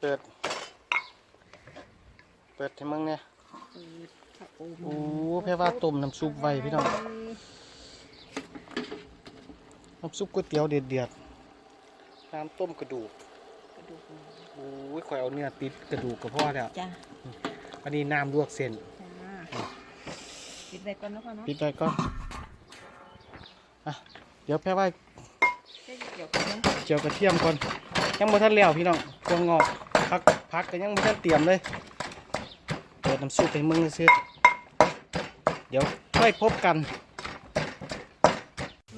เปิด เปิดให้มึงเนี่ยโอ้แพ่ว่าต้มน้ำซุปไว้พี่น้องน้ำซุปก๋วยเตี๋ยวเด็ดเด็ดๆน้ำต้มกระดูกกระดูกหมูโอ้ยข่อยเอาเนื้อติดกระดูกกับพ่อแล้วจ้าอันนี้น้ำลวกเส้นจ้าปิดไว้ก่อนนะพ่อเนาะปิดไว้ก่อนอะเดี๋ยวแพ่ว่าแค่เกี่ยวกับน้เจียวกระเทียมก่อนยังบ่ทันแล้วพี่น้องตัวงอก พักพักกันยังไม่ทันเตรียมเลยเปิดน้ำซุปให้มึงซื้อเดี๋ยวค่อยพบกันำ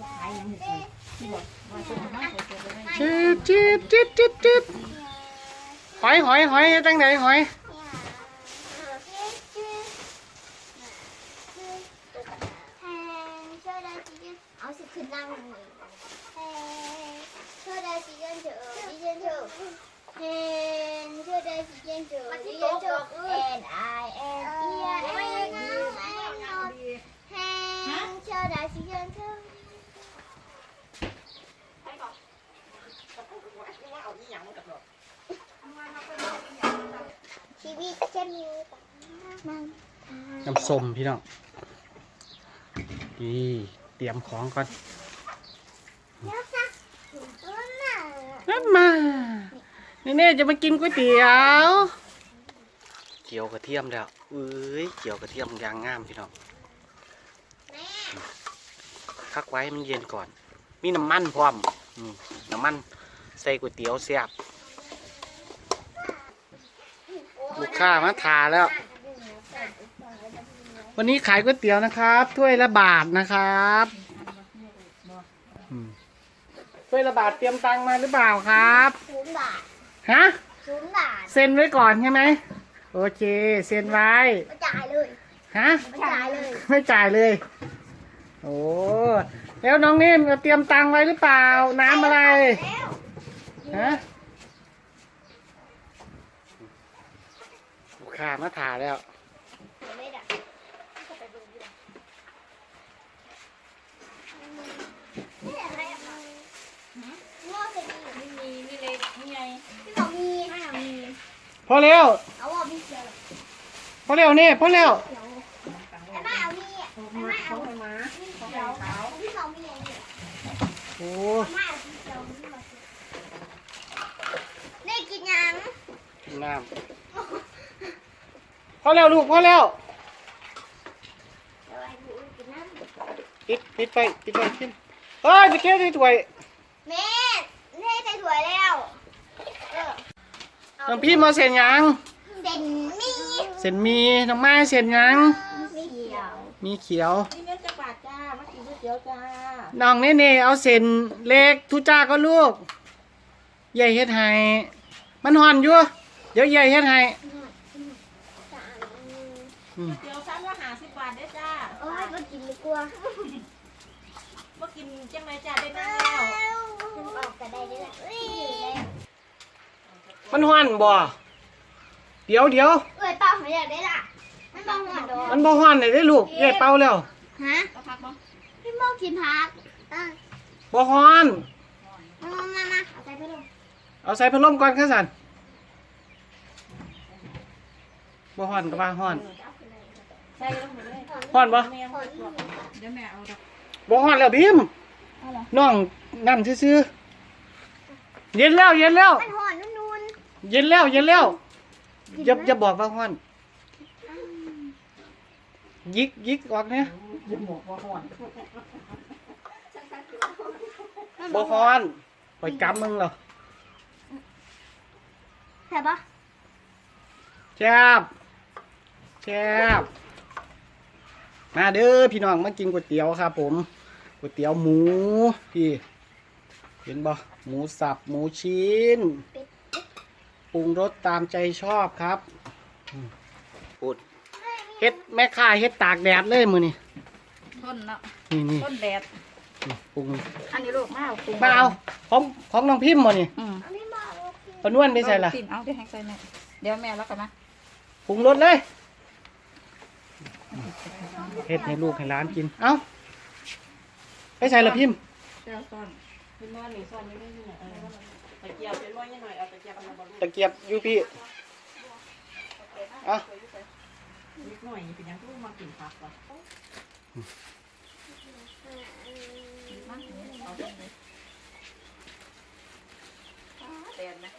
ขายยังไงที่บอกว่าจะมาใส่เกลือไปไว้จิดจิดจิดจิดจิบหอยหอยหอยจังไหนหอย เอาสิขึ้นนั่งเลยช่วยได้สิเย็นเถอะดิเย็นเถอะเอ็นช่วยได้สิเย็นเถอะดิเย็นเถอะเอ็นไอเอ็นเอียเอ็นยูเอ็นนอนเอ็นช่วยได้สิเย็นเถอะชีวิตจะมีนั่ง น้ำส้มพี่น้องนี่เตรียมของก่อนเดี๋ยวจ้ะถึงต้นน่ะนั่นมานี่เน่จะมากินก๋วยเตี๋ยวเจียวกระเทียมแล้วเอ้ยเจียวกระเทียมยางงามพี่น้องแม่พักไว้มันเย็นก่อน มีน้ำมันพร้อมน้ำมันใส่ก๋วยเตี๋ยวแซ่บลูกค้ามาทาแล้ว วันนี้ขายก๋วยเตี๋ยวนะครับ ถ้วยละบาทนะครับอืมถ้วยละบาทเตรียมตังค์มาหรือเปล่าครับศูนย์บาทฮะศูนย์บาทเซ็นไว้ก่อนใช่ไหมโอเค เซ็นไว้ไม่จ่ายเลยฮะไม่จ่ายเลย ไม่จ่ายเลย โอ้แล้วน้องนิ่มเตรียมตังค์ไว้หรือเปล่า น้ำอะไรแล้วฮะลูกค้ามาถ่ายแล้ว ไม่ได้นี่อะไรอะงอจะมี ไม่มีนี่เลยนี่ไง พี่บอกมีไม่มี พอแล้วเอาว่ามีเขียวพอแล้วนี่พอแล้วเขียวไอ้แม่เอามีอะไอ้แม่เอาเขาไปมามีเขียวพี่บอกมีอะไรเนี่ยโอ้ไอ้แม่เอามีเขียวมีมานี่กินยังกินน้ำพอแล้วลูกพอแล้วเดี๋ยวไอ้ดูกินน้ำปิดปิดไปปิดไปกินเฮ้ยไปเค้ที่ถ้วย แม่แม่ใส่ถั่วแล้วเออ น้องพี่มาเซ็นยังเด่นมีเซ็นมีน้องไม้เซ็นยัง มีเขียวมีเขียวนี่เงินจะบาทจ้ามากินก๋วยเตี๋ยวจ้าน้องเน่เน่เอาเส้นเล็กทุจ้าก็ลูกใหญ่เฮ็ดให้มันห่อนอยู่เดี๋ยวใหญ่เฮ็ดให้อืมเตี๋ยวซ้ำละห้าสิบบาทเด้อจ้าโอ้ยมากินดีกว่ามากินจังไรจ้าได้นั่งแล้ว ฉันออกก็ได้ด้วยแหละอุ้ยอยู่แล้ว มันห่อนบ่เดี๋ยวเดี๋ยวเอ้ยเป้าไม่อยากได้ละไม่ต้องหัวโดมันนบ่ห่อนเลยเด้อลูกใหญ่เป่าแล้วฮะเอาพักบ้างพี่โมกินพักอะบ่ห่อน มามามามาเอาใจไปลงเอาใส่พัดลมก่อนค่ะสันบ่ห่อนก็ว่าห่อนใส่ลงไปเลยห่อนบ่แม่เอาไปก่อนเดี๋ยวแม่เอาดอกบ่ห่อนแล้วพิมพ์เอาเหรอน้องนั่นซื่อๆเย็นแล้วเย็นแล้วมันหอนนุ่น เย็นแล้ว เย็นแล้วอย่าอย่าบอกว่าห่อน ยิกยิกออกเนี่ยยิ้มหมกว่าห่อนบ่ฮ้อนไปกำมึงเหรอๆใช่ปะแซ่บแซ่บมาเด้อพี่น้องมากินก๋วยเตี๋ยวครับผมก๋วยเตี๋ยวหมูพี่ เห็นบ่หมูสับหมูชิ้น ปรุงรสตามใจชอบครับอืมพูดเฮ็ดแม่ค้าเฮ็ดตากแดดเลยมือนี่ต้นเนาะนี่นี่ต้นแดดนี่ปรุงอันนี้ลูกมาเอาปรุงมาเอาของของน้องพิมพ์มานี่อืมอันนี้มาโอเคปนวนไปใส่ละเอาสิเอาเดี๋ยวแห้งใส่แม่เดี๋ยวแม่แล้วกันนะปรุงรสเลยเฮ็ดให้ลูกให้หลานกิน เอ้าไปใส่ละพิมพ์เจ้าซ่อนเป็นนอนหรือซ่อนไม่ได้ที่ไหน เออตะเกียบเป็นว่ายังไงเอาตะเกียบมาบอลตะเกียบอยู่พี่อะนิดหน่อยเป็นยังก็มากินผักวะเต็มนะ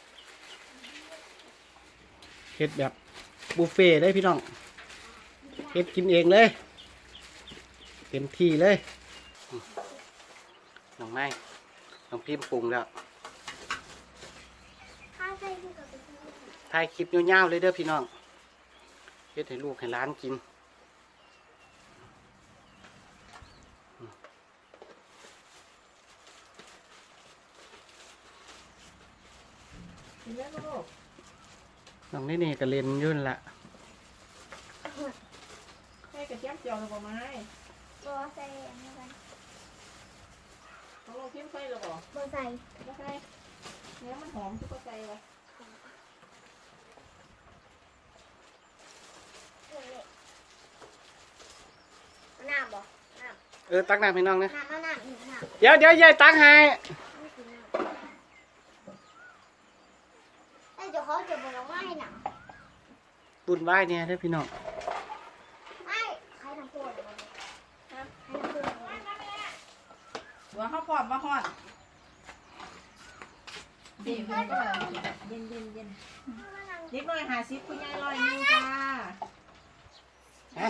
เฮ็ดแบบบุฟเฟ่ต์เลยพี่น้องเฮ็ดกินเองเลยเต็มที่เลยอืมน้องไม้น้องพิมพ์ปรุงแล้ว ข้าวใส่ที่กับเป็น ถ่ายคลิปยาวๆเลยเด้อพี่น้องเฮ็ดให้ลูกให้ร้านกินกินแล้วลูกน้องนี่นี่ก็เล่นอยุ่นนละให้กระเทียมเจียวหรือเปล่าไม้ตัวใส่อันนี้กันต้องลงพิมพ์ใส่หรือเปล่าตัวใส่ไม่ใส่เนื้อมันหอมทุกใส่เลย น้ำบ่น้ เออตักน้ำให้น้องนะำน้ำน้ำอีกน้ำเดี๋ยวเดี๋ยวยายตักให้ไม่กินน้ำไอ้เจ้าเขาจะบอกว่าไม่หนังบุญไหว้เนี่ยเด้อพี่น้องไม่ใครทำโทษมันใครทำโทษมันหัวข้าวปอดมาห่อนเด็กมันก็เย็นเย็นเย็นเด็กน้อยหาซิปคุณยายลอยนึงจ้า ฮะ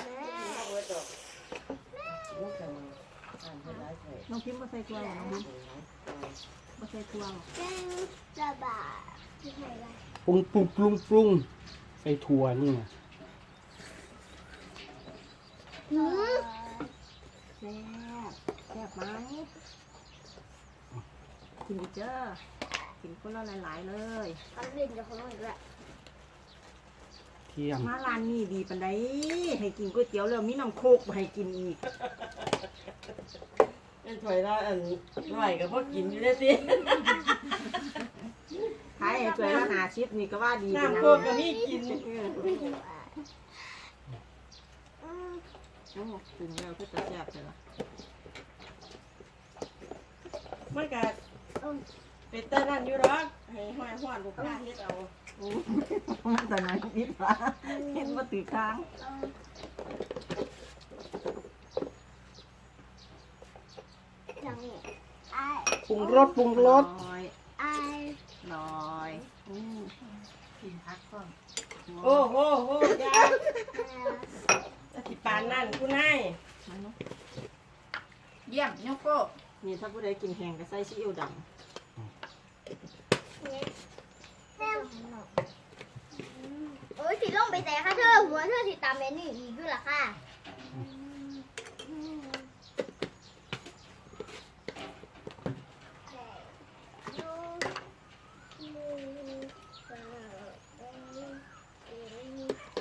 น้องพิมพ์มาใส่ตัวหรอน้องพิมพ์มาใส่ตัวหรอเป็นระบาดที่ไหนล่ะปรุงปรุงปรุงปรุงใส่ถั่วนี่นะหืมแซ่บแซ่บไหมกินอีกเจ้อกินคนละหลายๆเลยกันเล่นกับเขาอีกแล้ว เทียมมาร้านนี้ดีปันไดให้กินก๋วยเตี๋ยวแล้วมีน้ำโคกมาให้กินอีกเป็นถอยละอันไหวกับพวกกินอยู่ได้สิขายให้ตัวละหาชิปนี่ก็ว่าดีเป็นน้ำนะโคกก็มีกินอืมโอ้ถึงแล้วก็จะแซ่บเลยล่ะมันก็เป็นเต้นนั่นอยู่หรอกให้ห้อยห้อนลูกค้าเฮ็ดเอาโอ้ มันแต่ไหนนิดละเห็นมาตีค้างอย่างนี้ไอ้ปรุงรสปรุงรสน้อยไอ้น้อยอืมกินพักก่อนโอ้โหโอ้ยาอธิปานนั่นคุณนายมาเนาะเยี่ยมยกโก้นี่ถ้าผู้ใดกินแห้งก็ใส่ซีอิ๊วดแซ่บ โอ้ยสิลงไปแต่ค่ะเธอหัวเธอสิตามเมนูอีกด้วยล่ะค่ะโอเคดู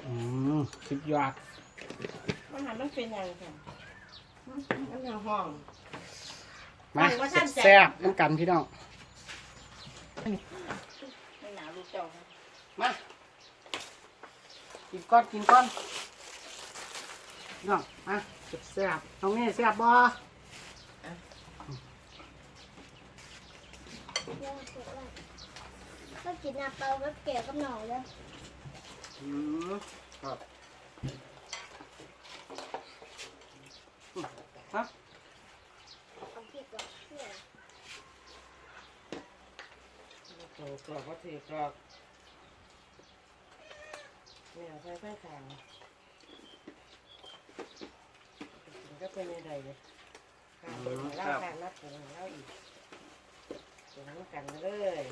อืมสุดยอดมันหันมันเป็นหยังค่ะมันยังห้อง มาฟังว่าท่านใจแซ่บๆน้ำกันพี่น้อง ไม่หนาลูกเจ้าค่ะ มา กินก้อนกินก้อนพี่น้องมาแซ่บๆน้องนี่แซ่บบ่ก็กินน้ำเปล่าแบบแก่กับหน่อเลยอืมครับอืมฮะเอาพริกก่อนเนี่ย โอ้กรอบก็ถือกรอบ เนี่ยใส่ไฟขางก็เป็นยังไงเลยข้าวเป็นของเล่าขาวนับเป็นของเล่าอีกเป็นน้ำกันเลย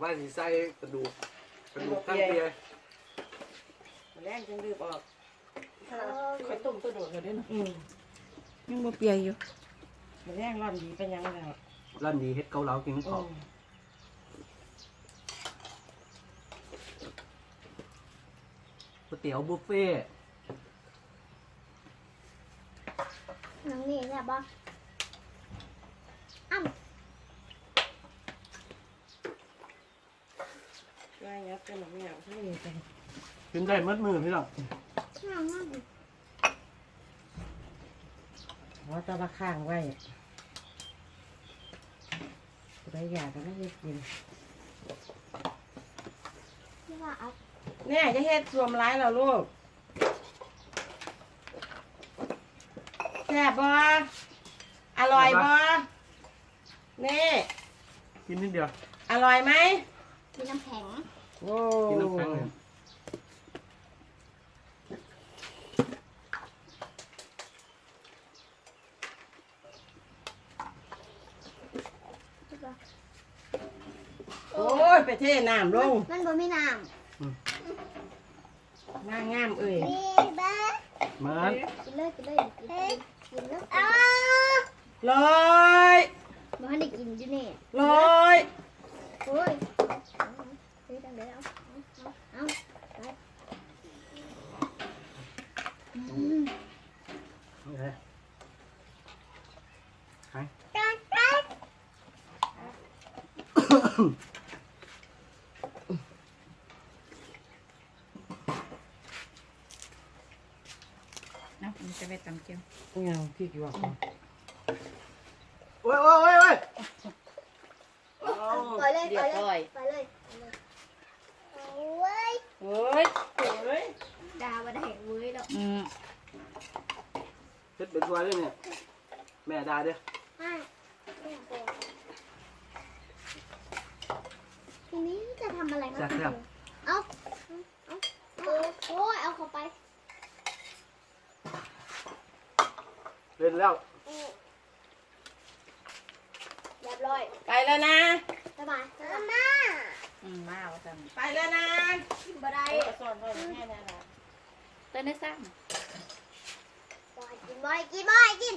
ว่าสิใส่กระดูกกระดูกทั้งเปียมาแรงจึงรีบออกค่อยต้มตัวโดดเลยด้อเนะยังบ่เปียอยู่มาแรงร้อนดีเป็นยังไงล่ะร้านนี้เฮ็ดเกาเหลากินข้าว ก๋วยเตี๋ยวบุฟเฟ่ต์น้องนี่แซ่บบ่อ้ำว่ายับเป็นหนังเนี่ยที่นี่เป็นกินได้มัดมือพี่น้องน้ำมันว่าจะมาข้างไว้ไรอยากก็ไม่ได้กิน ที่ว่าเอา เนี่ยจะเฮ็ดสวมร้ายเราลูกแซ่บบ่อร่อยบ่นี่กินนิดเดียว อร่อยไหมมีน้ำแข็งโอ้กินน้ำแข็งเลยโอ้ยไปเทน้ำลง มันบ่มีน้ งามงามๆเอ้ยำนี่บ้าเหมือนกินเลยกินเลยกินเลยกินแล้วอ้าร้อยบ่ให้ได้กินอยู่นี่ร้อยโอ้ยเฮ้ยตั้งเดี๋ยวเอาเอาเอาไปอืม นี่ไงไง จัดจัด เนาะมันจะไปตำเกียวนี่ยังพี่กี่ว่าโอ้ยโอ้ยโอ้ยโอ้ยปล่อยเลยเรีปยล่อยบเลยร้อยปล่อยเลยโอ้ยเฮ้ยเฮ้ยดาวมาได้เว้ยแล้วอืมเฮ็ดเป็นตัวเลยเนี่ยแม่ด่าเด้อให้ทีนี้จะทำอะไรครับเอาเอาเอาโอ้ยเอาเข้าไป เล่นแล้วเรียบร้อยไปแล้วนะสบายมาอืมมาว่าจังไปแล้วนะกินบ่ได้สอนพ่อแม่นะนะเต้นได้สร้างบ่ให้กินบ่ให้กินบ่ให้กิน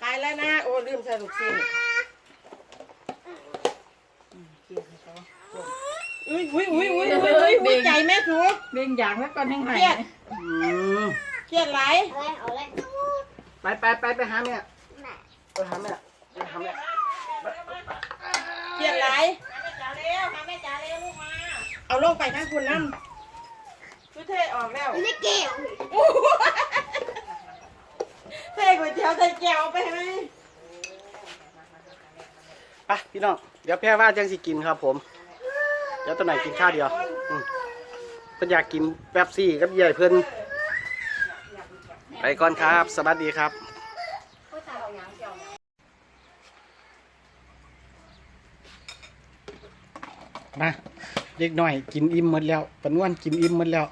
ไปแล้วนะ โอ้ลืมใส่ลูกชิ้นอืมเกี่ยวให้เขาอุ้ยอุ้ยอุ้ยอุ้ยอุ้ยอุ้ยอุ้ยใจแม่ถูกเบ่งอย่างแล้วก็ยังไงเครียดอืมเครียดไหลายเอาเลยเอาเลย ไปไปไปไปหาแม่แม่ไปหาแม่ไปหาแม่เครียดไหลายเอาลงไปทั้งคุณน้ำคือเทออกแล้วไม่ได้เกี่ยวเทก๋วยเตี๋ยวใส่แก้วเอาไปให้ไปพี่น้อง เดี๋ยวแพ้ว่าจังสิกินครับผม เดี๋ยวตัวไหนกินข้าวเดียวอืมเพิ่นอยากกินแป๊บซี่กับใหญ่เพิ่น ไปก่อนครับ สวัสดีครับมาเด็กหน่อย กินอิ่มหมดแล้วปนวนกินอิ่มหมดแล้ว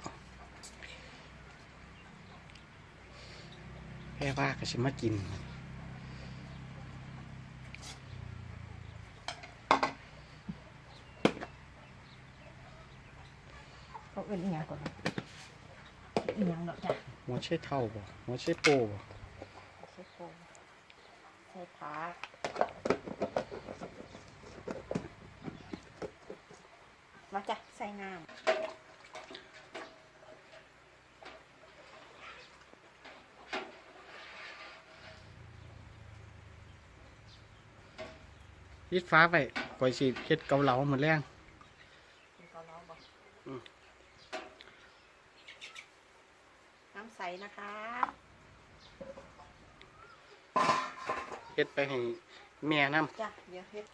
แพ่ว่าก็ฉันมากิน เขาเป็นอีหยังก่อนอีหยังดอกจ้ะ หัว ใช่เท่าบ่หัวใช่โปบ่ใส่โฟมใส่ผักมาจ้ะใส่น้ำยิดฟ้าไปปล่อยสิเฮ็ดเกาเหลาหมดแรง อืม น้ำใสนะคะ เฮ็ดไปให้ แม่น้จ้ะเดี๋ยวเฮ็ด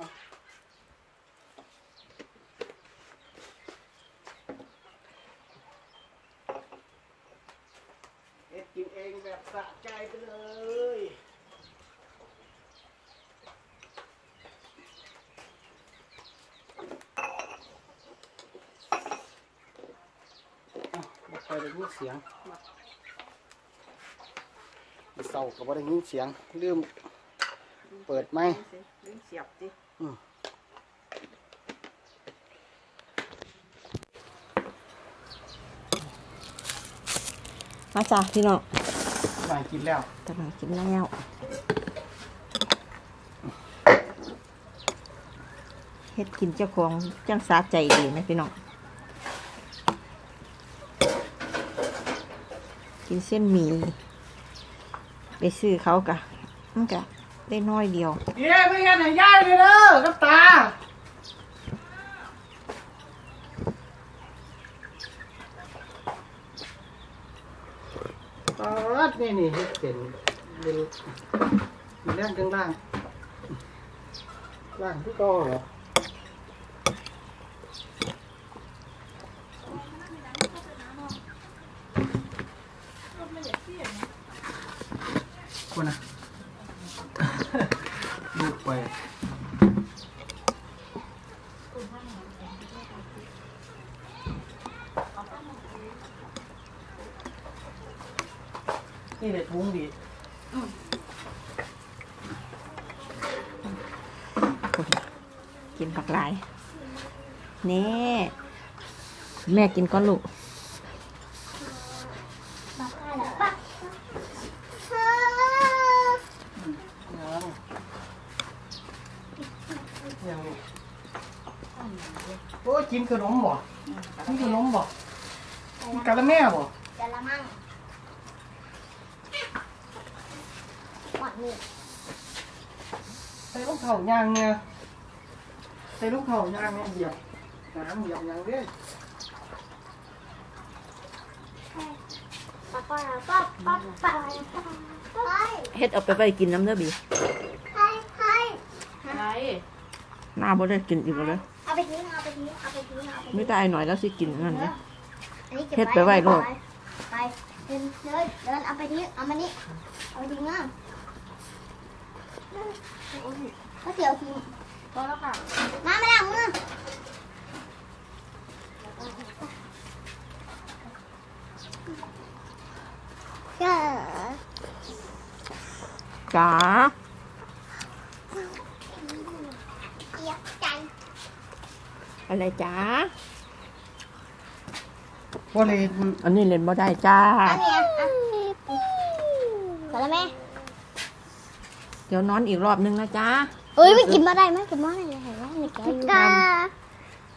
ำเฮ็ดกินเองแบบสะใจไปเลย อ้าวบ่ค่อยได้ยิน เสียงเศร้าก็บ่ได้ยินเสียงลืมเปิดไหมดึงเสียบดิอืมมาจ้ะพี่น้องมากินแล้วกำลังกินแล้วเฮ็ดกินเจ้าของจังสาใจดีนะพี่น้อง กินเส้นหมี่ไปซื้อเขากะนี่กะได้น้อยเดียวเย้ไม่งั้นหายายเลยเด้อกับตาตอดนี่ยนี่เป็นเป็นล่างข้างล่างล่างที่ก็เหรอ นี่เด็ดบุ้งดีกินผักหลาย นี่ แม่กินก้อนลูกยังยังโอ้ยกินขนมบ่กินขนมบ่กินกะละแม่บ่กะละมัง หมดนี่ใส่ลูกเข่ายางเนี่ยใส่ลูกเข่ายางเนี่ยเหยียบน้ำเหยียบยางเด้อป้าป้าป้าป้าป้าไปเฮ็ดเอาไปไว้กินน้ำเด้อบีไปไปอะไรหน้าบ่ได้กินอีกเลยเอาไปทิ้งเอาไปทิ้งเอาไปทิ้งเอาไปทิ้งไม่ได้หน่อยแล้วสิกินนั่นเนี่ยอันนี้ก็บเฮ็ดไปไว้โลดไปเดินเดินเดินเอาไปทิ้งเอามานี่เอาไปทิ้งอะ ก็เสียวทิ้งพอแล้วค่ะมาไม่ได้เอามือก็จ๋าเกียบใจอะไรจ๋าบ่เลยอันนี้เล่นบ่ได้จ้า อันนี้อะพอแล้วไหม เดี๋ยวนอนอีกรอบนึงนะจ้าเอ้ยไม่กินมาได้ไหมกินมาได้เห็นไหมมีแกอยู่ตา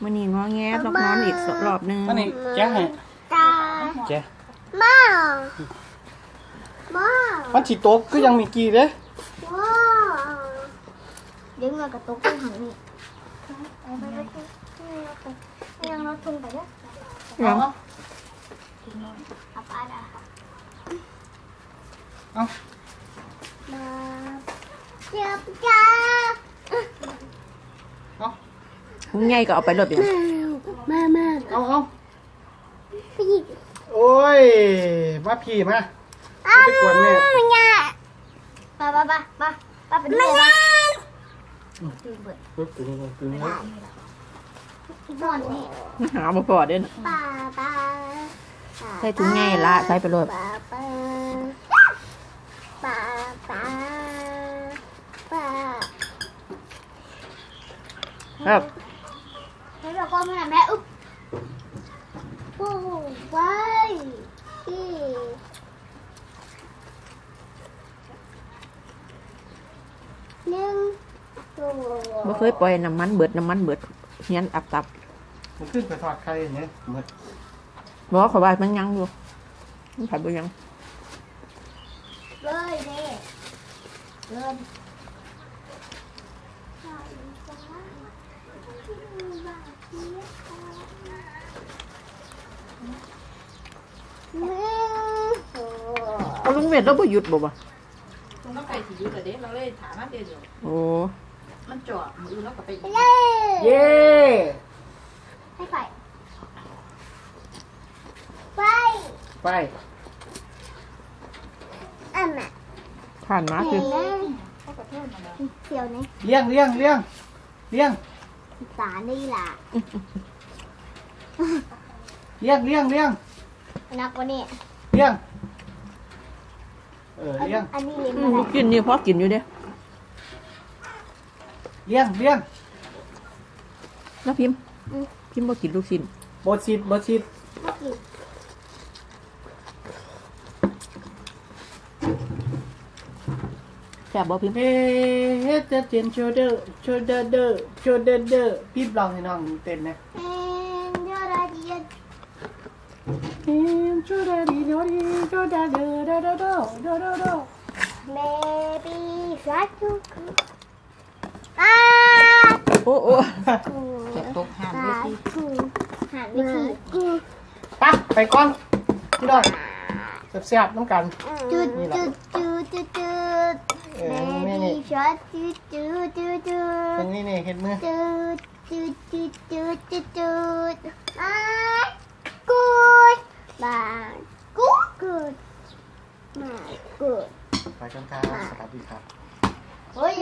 มื่อนี้งอแงต้องนอนอีกรอบนึงอันนี้แจ๊ะให้ตาแจ๊ะมามามันสิตกก็ยังมีกี่เด้ว้าเดี๋ยวเงินกระตุกไปหันนี่ไปไปไปไปยังรถทุ่งไปด้วยยังเอาไปได้ค่ะ เอ้ามาเจ็บจ้าคุณใหญ่ก็เอาไปรถเดียวแม่แม่เอาเอาพี่โอ้ย มาพี่มาอ้าวไปกวนแม่เนี่ยไปไปไปไปไปไปดูเลยดูเบิดปึ๊บตึงตึงตึงบอนนี่หาบ่พอเด้นป้าป้าใส่ถุงใหญ่ละใส่ไปรถป้าป้า Thấy không? Thấy bà con là mẹ ức. Wow, quay. Nhưng บ่เคยปล่อยน้ำมันเบิดน้ำมันเบิดเงี้ยอับตับมันขึ้นไปทอดไข่อย่างเงี้ยเบิดบ่ขอบายมันยังอยู่มันขายบ่ยังเลยเด้เลย เอาลุงเวทแล้วบ่หยุดบ่บ่ตรงนั้นไปสิอยู่แต่เด็กเราเลยถามมาเดียวเดียวโอ้มันจอดมือแล้วก็ไปเย้เย้ให้ไปไปไปอะแม่ผ่านมาเห็คือนไหมเขากระเทือนมาแล้วเสียวนี่เลี้ยงเลี้ยงเลี้ยงเลี้ยงสานี่ล่ะเลี้ยงเลี้ยงเลี้ยง นักกว่านี้เลี้ยง เอออันเลี้ยง อันนี้เลี้ยงอืมามได้ลูกกินนี่พอกินอยู่เด้เลี้ยงเลี้ยงแล้วพิมพ์พิมพ์บ่กินลูกชิ้นบดสิดบดสิดไม่กินแซ่บบ่พิมพ์เฮ้เฮ็ดจะเจนโชเดอร์โชเดอร์เดอร์โชเดอร์เดอร์พี่ลองให้น้องเต้นนะเอ็ จูดาดีโนดีจูดาเดอดาดาดาดาดาดา Maybe shark to cook. โอ้โอ้จะตกหันไม่ทีกูหันไม่ทีกูไปไปก่อนที่น้องแซ่บๆน้ำกัน จุดจุดจุดจุดจุด เออนี่นี่ Maybe shark to do do do. เป็นนี่นี่เห็นมือ จุดจุดจุดจุดจุดจุด Ah! Good. But good, good, my good. ไปกันครับสวัสดีครับ เฮ้ย